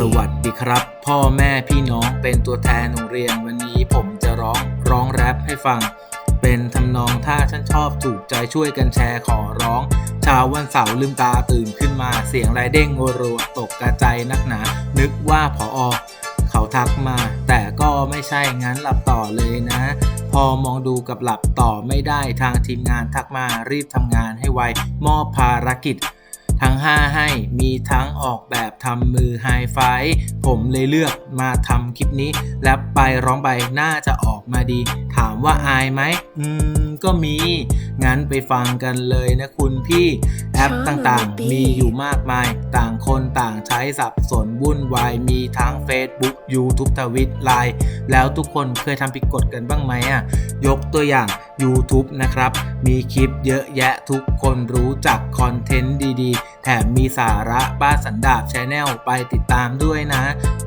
สวัสดีครับ พ่อแม่พี่น้องเป็นตัวแทนโรงเรียนวันนี้ผมจะร้องร้องแรปให้ฟัง เป็นทำนองถ้าฉันชอบถูกใจช่วยกันแชร์ขอร้องเช้าวันเสาร์ลืมตาตื่นขึ้นมาเสียงไรเด้งรัวตกกระใจนักหนา นึกว่าพออเขาทักมา แต่ก็ไม่ใช่งั้นหลับต่อเลยนะ พอมองดูกับหลับต่อไม่ได้ทางทีมงานทักมารีบทำงานให้ไวมอบภารกิจ ทั้ง 5 ให้มีทั้งออกแบบทำมือไฮไฟว์ผมเลยเลือกมาทำคลิปนี้แล้วไปร้องไปน่าจะออกมาดี ถามว่าอายไหมอืม ก็มี งั้นไปฟังกันเลยนะคุณพี่ แอปต่างๆ มีอยู่มากมาย ต่างคนต่างใช้สับสนวุ่นวาย มีทั้ง Facebook YouTube ทวิตไลน์แล้วทุกคนเคยทำผิดกฎกันบ้างไหมอะ ยกตัวอย่าง YouTube นะครับ มีคลิปเยอะแยะทุกคนรู้จักคอนเทนต์ดีๆ แถมมีสาระบ้าสันดาบชแนลไปติดตามด้วยนะ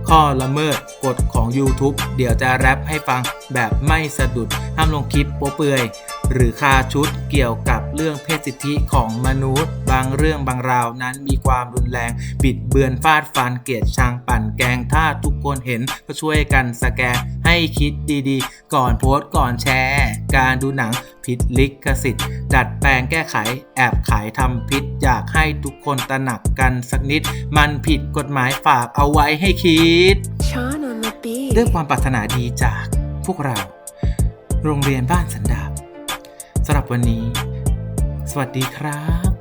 ข้อละเมิดกฎของ YouTube เดี๋ยวจะแรปให้ฟังแบบไม่สะดุดห้ามลงคลิปโป๊เปื่อยหรือคาชุดเกี่ยวกับเรื่องเพศสิทธิของมนุษย์ บางเรื่องบางราวนั้นมีความรุนแรง บิดเบือนฟาดฟันเกลียดชังปั่นแกงถ้าทุกคนเห็นก็ช่วยกันสแกน ให้คิดดีๆ ก่อนโพสต์ก่อนแชร์ การดูหนังผิดลิขสิทธิ์ ดัดแปลงแก้ไข แอบขายทำพิษอยากให้ทุกคนตระหนักกันสักนิด มันผิดกฎหมายฝากเอาไว้ให้คิด Sean on the beat. ด้วยความปรารถนาดีจากพวกเรา โรงเรียนบ้านสันดาบสำหรับวันนี้ สวัสดีครับ